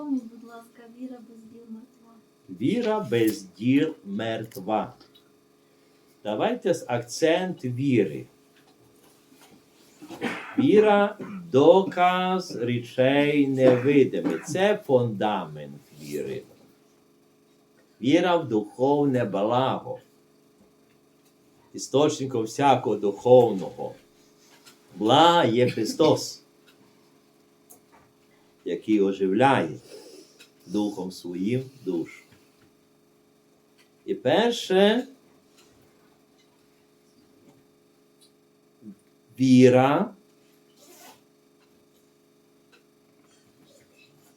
Доповніть, будь ласка, віра без діл мертва. Віра без діл мертва. Давайте акцент віри. Віра доказ речей невидимих. Це фундамент віри. Віра в духовне благо. Істочником всякого духовного. Блага є Христос, який оживляє духом своїм душу. І перше віра,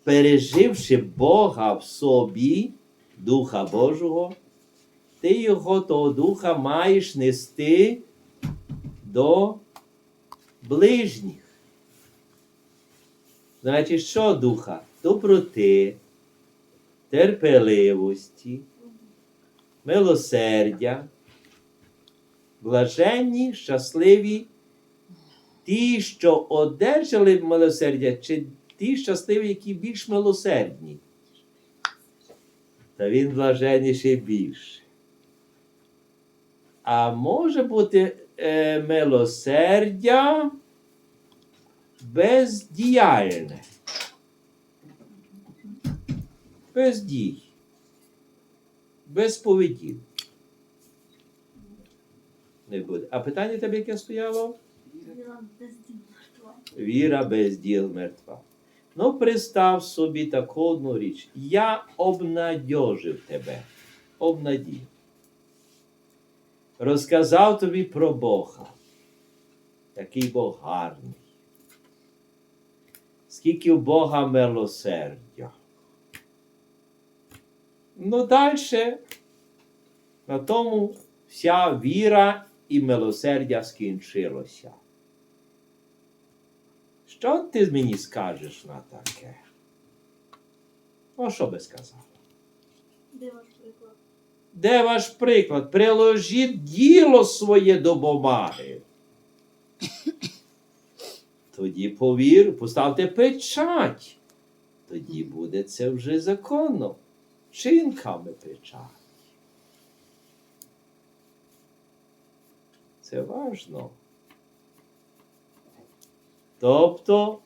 переживши Бога в собі, Духа Божого, ти його того духа маєш нести до ближніх. Значить, що духа? Доброти, терпеливості, милосердя, блаженні, щасливі, ті, що одержали милосердя, чи ті щасливі, які більш милосердні. Та він блаженніший більше. А може бути е, милосердя бездіяльне. Без дій, без поведінки. Не буде. А питання тебе яке стояло? Віра без діл мертва. Віра без діл мертва. Ну, представ собі таку одну річ. Я обнадьожив тебе. Обнадів. Розказав тобі про Бога. Який Бог гарний. Скільки у Бога милосердя. Ну, далі. На тому вся віра і милосердя скінчилося. Що ти мені скажеш на таке? Ну, що би сказав? Де ваш приклад? Де ваш приклад? Приложіть діло своє до бумаги. Тоді повір, поставте печать. Тоді буде це вже законно. Чинками печать. Це важно. Тобто,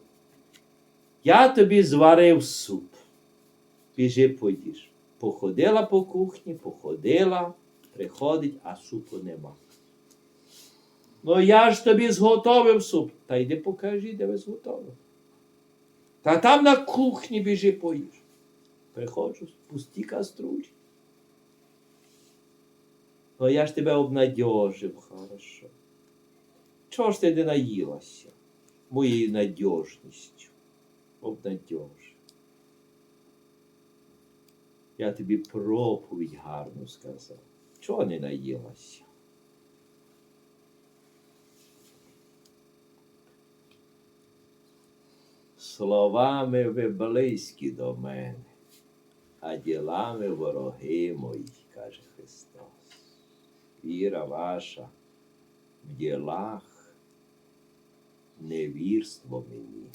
я тобі зварив суп. Біжи поїж. Походила по кухні, походила, приходить, а супу нема. Ну я ж тобі зготовив суп. Та йди покажи, де ви зготовили. Та там на кухні біжи поїж. Приходжу, пусті каструлі. Ну я ж тебе обнадьожив, хорошо. Чого ж ти не наїлася? Моєю надіжністю. Обнадьожив. Я тобі проповідь гарну сказав. Чого не наїлася? Словами ви близькі до мене, а ділами вороги мої, каже Христос. Віра ваша в ділах, невірство мені.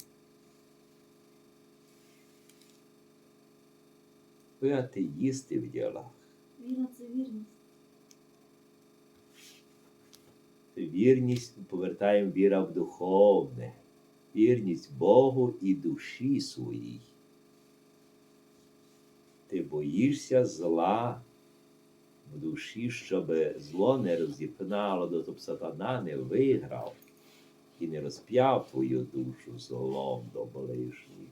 Ви атеїсти в ділах. Віра це вірність. Вірність повертаємо віра в духовне, вірність Богу і душі своїй. Ти боїшся зла в душі, щоб зло не розіпнало, тобто сатана не виграв і не розп'яв твою душу злом до ближніх.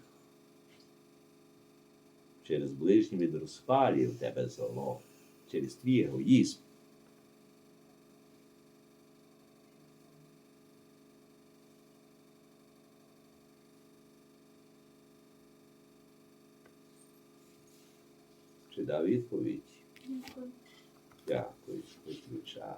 Через ближніх він розпалює в тебе зло, через твій егоїзм. Чи дав відповідь? Дякую. Дякую, виключай.